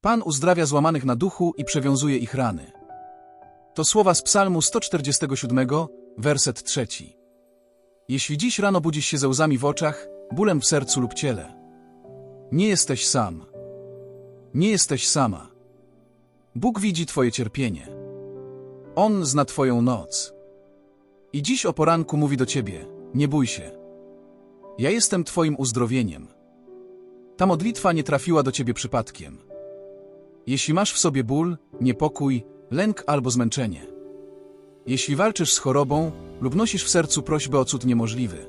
Pan uzdrawia złamanych na duchu i przewiązuje ich rany. To słowa z Psalmu 147, werset trzeci. Jeśli dziś rano budzisz się ze łzami w oczach, bólem w sercu lub ciele, nie jesteś sam. Nie jesteś sama. Bóg widzi Twoje cierpienie. On zna Twoją noc. I dziś o poranku mówi do Ciebie: Nie bój się. Ja jestem Twoim uzdrowieniem. Ta modlitwa nie trafiła do Ciebie przypadkiem. Jeśli masz w sobie ból, niepokój, lęk albo zmęczenie, jeśli walczysz z chorobą lub nosisz w sercu prośbę o cud niemożliwy,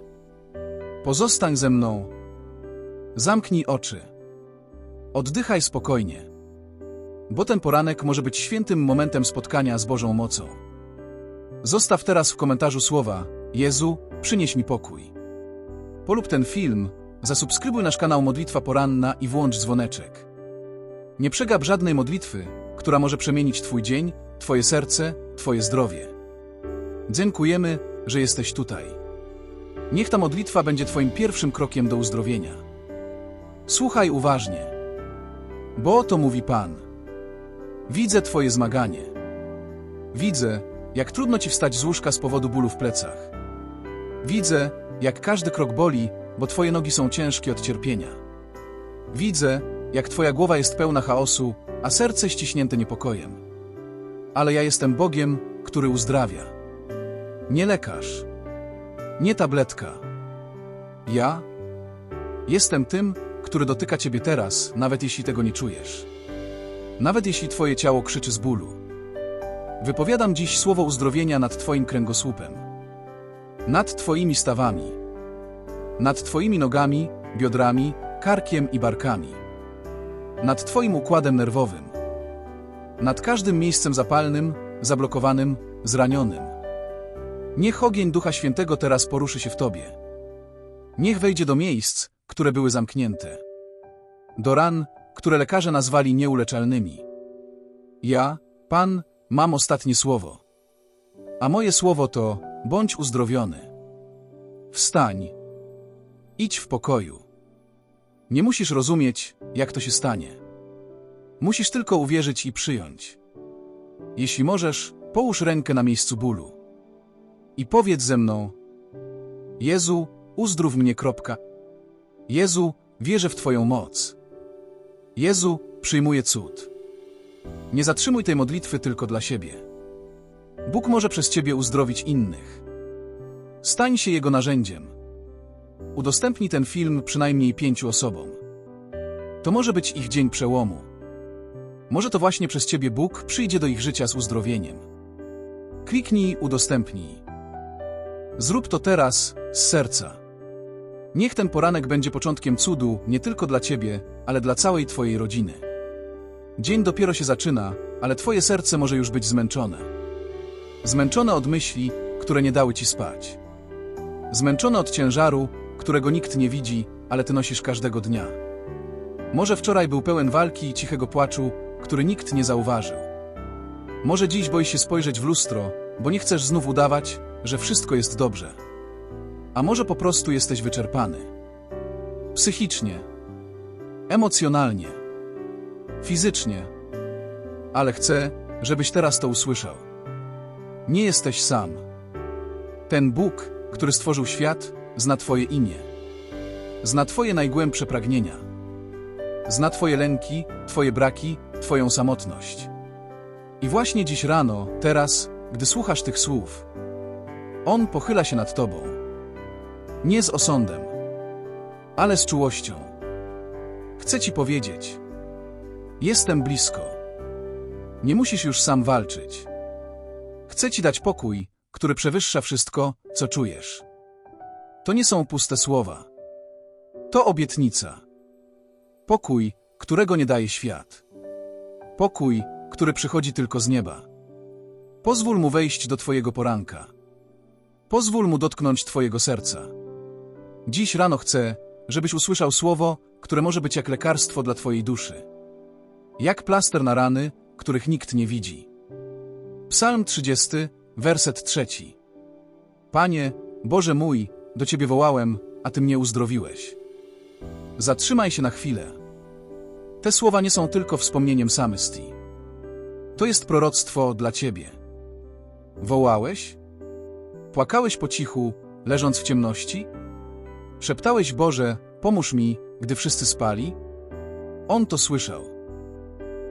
pozostań ze mną. Zamknij oczy. Oddychaj spokojnie. Bo ten poranek może być świętym momentem spotkania z Bożą mocą. Zostaw teraz w komentarzu słowa Jezu, przynieś mi pokój. Polub ten film, zasubskrybuj nasz kanał Modlitwa Poranna i włącz dzwoneczek. Nie przegap żadnej modlitwy, która może przemienić Twój dzień, Twoje serce, Twoje zdrowie. Dziękujemy, że jesteś tutaj. Niech ta modlitwa będzie Twoim pierwszym krokiem do uzdrowienia. Słuchaj uważnie, bo oto mówi Pan. Widzę Twoje zmaganie. Widzę, jak trudno Ci wstać z łóżka z powodu bólu w plecach. Widzę, jak każdy krok boli, bo Twoje nogi są ciężkie od cierpienia. Widzę, jak Twoja głowa jest pełna chaosu, a serce ściśnięte niepokojem. Ale ja jestem Bogiem, który uzdrawia. Nie lekarz. Nie tabletka. Ja jestem tym, który dotyka Ciebie teraz, nawet jeśli tego nie czujesz. Nawet jeśli Twoje ciało krzyczy z bólu. Wypowiadam dziś słowo uzdrowienia nad Twoim kręgosłupem. Nad Twoimi stawami. Nad Twoimi nogami, biodrami, karkiem i barkami. Nad Twoim układem nerwowym. Nad każdym miejscem zapalnym, zablokowanym, zranionym. Niech ogień Ducha Świętego teraz poruszy się w Tobie. Niech wejdzie do miejsc, które były zamknięte. Do ran, które lekarze nazwali nieuleczalnymi. Ja, Pan, mam ostatnie słowo. A moje słowo to bądź uzdrowiony. Wstań. Idź w pokoju. Nie musisz rozumieć, jak to się stanie. Musisz tylko uwierzyć i przyjąć. Jeśli możesz, połóż rękę na miejscu bólu. I powiedz ze mną: Jezu, uzdrów mnie. Kropka. Jezu, wierzę w Twoją moc. Jezu, przyjmuję cud. Nie zatrzymuj tej modlitwy tylko dla siebie. Bóg może przez Ciebie uzdrowić innych. Stań się Jego narzędziem. Udostępnij ten film przynajmniej pięciu osobom. To może być ich dzień przełomu. Może to właśnie przez Ciebie Bóg przyjdzie do ich życia z uzdrowieniem. Kliknij udostępnij. Zrób to teraz z serca. Niech ten poranek będzie początkiem cudu nie tylko dla Ciebie, ale dla całej Twojej rodziny. Dzień dopiero się zaczyna, ale Twoje serce może już być zmęczone. Zmęczone od myśli, które nie dały Ci spać. Zmęczone od ciężaru, którego nikt nie widzi, ale Ty nosisz każdego dnia. Może wczoraj był pełen walki i cichego płaczu, który nikt nie zauważył. Może dziś boisz się spojrzeć w lustro, bo nie chcesz znów udawać, że wszystko jest dobrze. A może po prostu jesteś wyczerpany. Psychicznie, emocjonalnie, fizycznie. Ale chcę, żebyś teraz to usłyszał. Nie jesteś sam. Ten Bóg, który stworzył świat, zna Twoje imię. Zna Twoje najgłębsze pragnienia. Zna Twoje lęki, Twoje braki, Twoją samotność. I właśnie dziś rano, teraz, gdy słuchasz tych słów, On pochyla się nad Tobą. Nie z osądem, ale z czułością. Chcę Ci powiedzieć: Jestem blisko. Nie musisz już sam walczyć. Chcę Ci dać pokój, który przewyższa wszystko, co czujesz. To nie są puste słowa. To obietnica. Pokój, którego nie daje świat. Pokój, który przychodzi tylko z nieba. Pozwól mu wejść do Twojego poranka. Pozwól mu dotknąć Twojego serca. Dziś rano chcę, żebyś usłyszał słowo, które może być jak lekarstwo dla Twojej duszy. Jak plaster na rany, których nikt nie widzi. Psalm 30, werset trzeci. Panie, Boże mój, do Ciebie wołałem, a Ty mnie uzdrowiłeś. Zatrzymaj się na chwilę. Te słowa nie są tylko wspomnieniem Samystii. To jest proroctwo dla ciebie. Wołałeś? Płakałeś po cichu, leżąc w ciemności? Szeptałeś Boże, pomóż mi, gdy wszyscy spali? On to słyszał.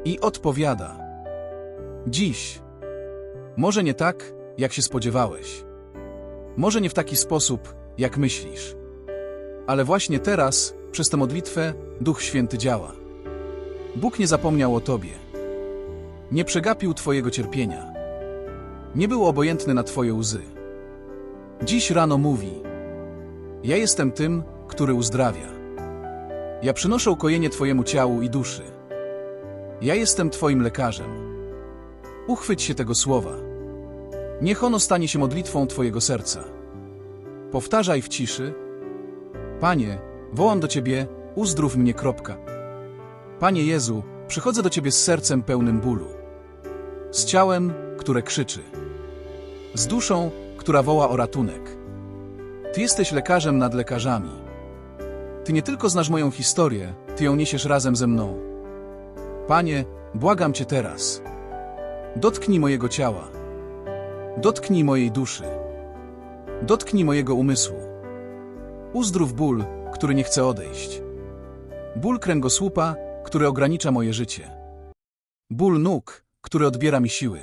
I odpowiada. Dziś. Może nie tak, jak się spodziewałeś. Może nie w taki sposób, jak myślisz. Ale właśnie teraz, przez tę modlitwę, Duch Święty działa. Bóg nie zapomniał o Tobie. Nie przegapił Twojego cierpienia. Nie był obojętny na Twoje łzy. Dziś rano mówi: Ja jestem tym, który uzdrawia. Ja przynoszę ukojenie Twojemu ciału i duszy. Ja jestem Twoim lekarzem. Uchwyć się tego słowa. Niech ono stanie się modlitwą Twojego serca. Powtarzaj w ciszy: Panie, wołam do Ciebie, uzdrów mnie. Kropka. Panie Jezu, przychodzę do Ciebie z sercem pełnym bólu. Z ciałem, które krzyczy. Z duszą, która woła o ratunek. Ty jesteś lekarzem nad lekarzami. Ty nie tylko znasz moją historię, Ty ją niesiesz razem ze mną. Panie, błagam Cię teraz. Dotknij mojego ciała. Dotknij mojej duszy. Dotknij mojego umysłu. Uzdrów ból, który nie chce odejść. Ból kręgosłupa, który ogranicza moje życie. Ból nóg, który odbiera mi siły.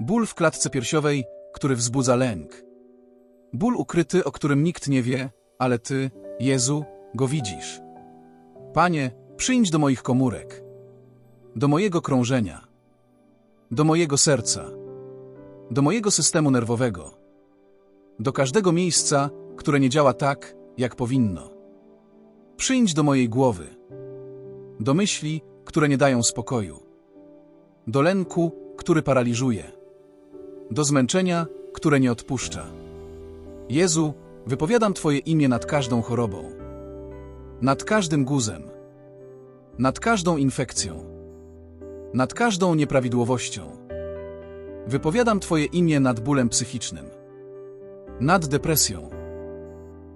Ból w klatce piersiowej, który wzbudza lęk. Ból ukryty, o którym nikt nie wie, ale Ty, Jezu, go widzisz. Panie, przyjdź do moich komórek, do mojego krążenia, do mojego serca, do mojego systemu nerwowego, do każdego miejsca, które nie działa tak, jak powinno. Przyjdź do mojej głowy, do myśli, które nie dają spokoju, do lęku, który paraliżuje, do zmęczenia, które nie odpuszcza. Jezu, wypowiadam Twoje imię nad każdą chorobą, nad każdym guzem, nad każdą infekcją, nad każdą nieprawidłowością. Wypowiadam Twoje imię nad bólem psychicznym, nad depresją,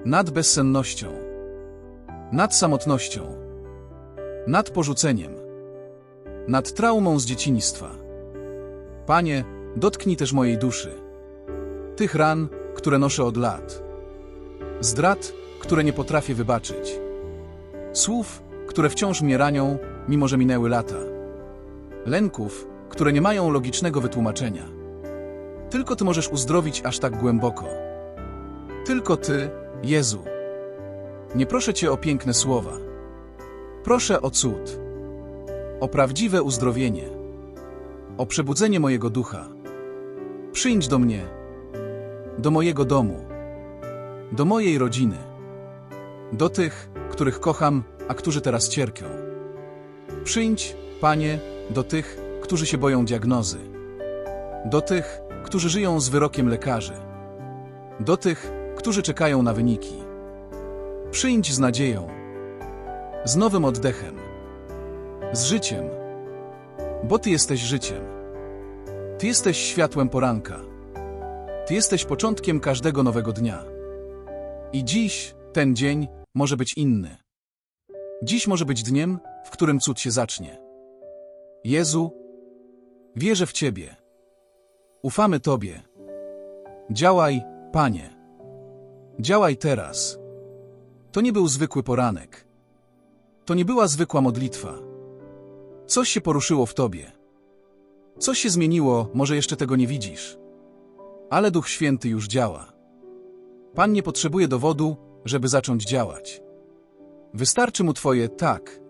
nad bezsennością, nad samotnością, nad porzuceniem, nad traumą z dzieciństwa. Panie, dotknij też mojej duszy, tych ran, które noszę od lat, zdrad, które nie potrafię wybaczyć, słów, które wciąż mnie ranią, mimo że minęły lata, lęków, które nie mają logicznego wytłumaczenia. Tylko Ty możesz uzdrowić aż tak głęboko. Tylko Ty, Jezu. Nie proszę Cię o piękne słowa. Proszę o cud. O prawdziwe uzdrowienie. O przebudzenie mojego ducha. Przyjdź do mnie. Do mojego domu. Do mojej rodziny. Do tych, których kocham, a którzy teraz cierpią. Przyjdź, Panie, do tych, którzy się boją diagnozy. Do tych, którzy żyją z wyrokiem lekarzy. Do tych, którzy czekają na wyniki. Przyjdź z nadzieją, z nowym oddechem, z życiem, bo Ty jesteś życiem. Ty jesteś światłem poranka. Ty jesteś początkiem każdego nowego dnia. I dziś, ten dzień, może być inny. Dziś może być dniem, w którym cud się zacznie. Jezu, wierzę w Ciebie. Ufamy Tobie. Działaj, Panie. Działaj teraz. To nie był zwykły poranek. To nie była zwykła modlitwa. Coś się poruszyło w Tobie. Coś się zmieniło, może jeszcze tego nie widzisz. Ale Duch Święty już działa. Pan nie potrzebuje dowodu, żeby zacząć działać. Wystarczy mu Twoje tak.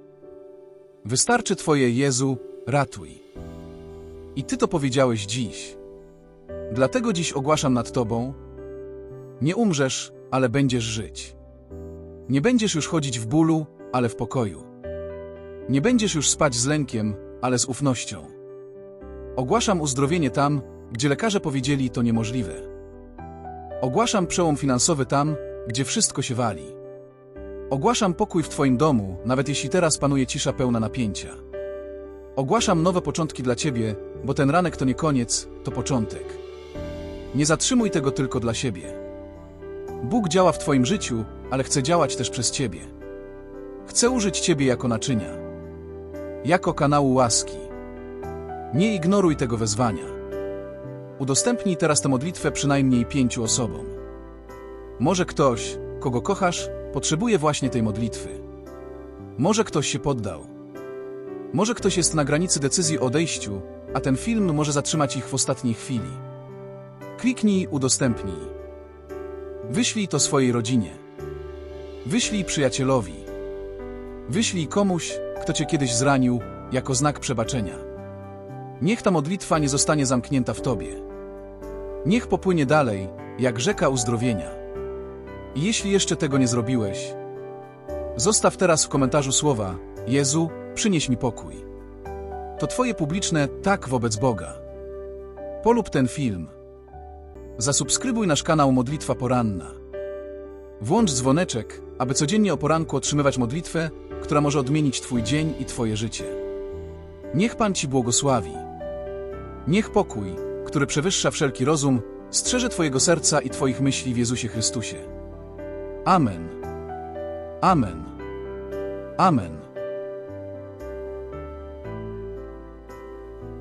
Wystarczy Twoje Jezu, ratuj. I Ty to powiedziałeś dziś. Dlatego dziś ogłaszam nad Tobą: Nie umrzesz, ale będziesz żyć. Nie będziesz już chodzić w bólu, ale w pokoju. Nie będziesz już spać z lękiem, ale z ufnością. Ogłaszam uzdrowienie tam, gdzie lekarze powiedzieli to niemożliwe. Ogłaszam przełom finansowy tam, gdzie wszystko się wali. Ogłaszam pokój w Twoim domu, nawet jeśli teraz panuje cisza pełna napięcia. Ogłaszam nowe początki dla Ciebie, bo ten ranek to nie koniec, to początek. Nie zatrzymuj tego tylko dla siebie. Bóg działa w Twoim życiu, ale chce działać też przez Ciebie. Chce użyć Ciebie jako naczynia. jako kanału łaski. Nie ignoruj tego wezwania. Udostępnij teraz tę modlitwę przynajmniej pięciu osobom. Może ktoś, kogo kochasz, potrzebuje właśnie tej modlitwy. Może ktoś się poddał. Może ktoś jest na granicy decyzji o odejściu, a ten film może zatrzymać ich w ostatniej chwili. Kliknij udostępnij. Wyślij to swojej rodzinie. Wyślij przyjacielowi. Wyślij komuś, kto cię kiedyś zranił, jako znak przebaczenia. Niech ta modlitwa nie zostanie zamknięta w tobie. Niech popłynie dalej, jak rzeka uzdrowienia. I jeśli jeszcze tego nie zrobiłeś, zostaw teraz w komentarzu słowa: Jezu, przynieś mi pokój. To Twoje publiczne tak wobec Boga. Polub ten film. Zasubskrybuj nasz kanał Modlitwa Poranna. Włącz dzwoneczek, aby codziennie o poranku otrzymywać modlitwę, która może odmienić Twój dzień i Twoje życie. Niech Pan Ci błogosławi. Niech pokój, który przewyższa wszelki rozum, strzeże Twojego serca i Twoich myśli w Jezusie Chrystusie. Amen. Amen. Amen.